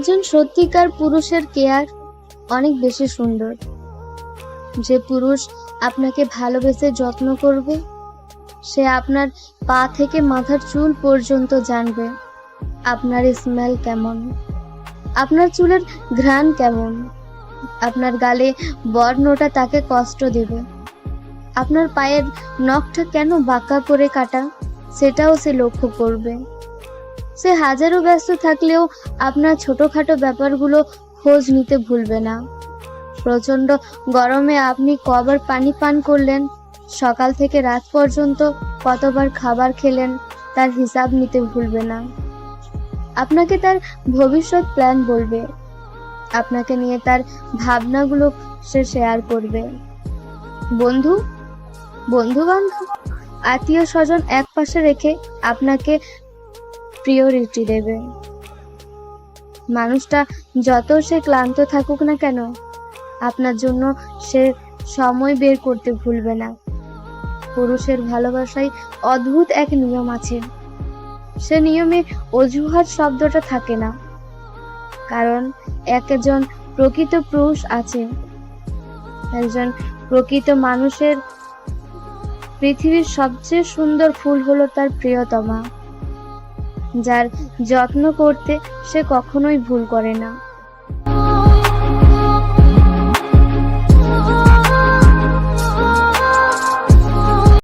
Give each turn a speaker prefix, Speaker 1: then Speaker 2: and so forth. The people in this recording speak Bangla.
Speaker 1: একজন সত্যিকার পুরুষের কেয়ার অনেক বেশি সুন্দর। যে পুরুষ আপনাকে ভালোবেসে যত্ন করবে, সে আপনার পা থেকে মাথার চুল পর্যন্ত জানবে আপনার স্মেল কেমন, আপনার চুলের ঘ্রাণ কেমন, আপনার গালে বর্ণটা তাকে কষ্ট দেবে, আপনার পায়ের নখটা কেন বাঁকা করে কাটা, সেটাও সে লক্ষ্য করবে। সে হাজারো ব্যস্ত থাকলেও আপনার ছোটখাটো ব্যাপারগুলো খোঁজ নিতে ভুলবে না। প্রচণ্ড গরমে আপনি কবার পানি পান করলেন, সকাল থেকে রাত পর্যন্ত কতবার খাবার খেলেন তার হিসাব নিতে ভুলবে না। আপনাকে তার ভবিষ্যৎ প্ল্যান বলবে। আপনাকে নিয়ে তার ভাবনাগুলো সে শেয়ার করবে। বন্ধু বন্ধু বান্ধব আত্মীয় স্বজন এক পাশে রেখে আপনাকে প্রিয়রিটি দেবে। মানুষটা যত সে ক্লান্ত থাকুক না কেন, আপনার জন্য সে সময় বের করতে ভুলবে না। পুরুষের ভালোবাসায় অদ্ভুত এক নিয়ম আছে। সে নিয়মে অজুহাত শব্দটা থাকে না। কারণ একজন প্রকৃত পুরুষ আছে। একজন প্রকৃত মানুষের পৃথিবীর সবচেয়ে সুন্দর ফুল হলো তার প্রিয়তমা। যার যত্ন করতে সে কখনোই ভুল করে না।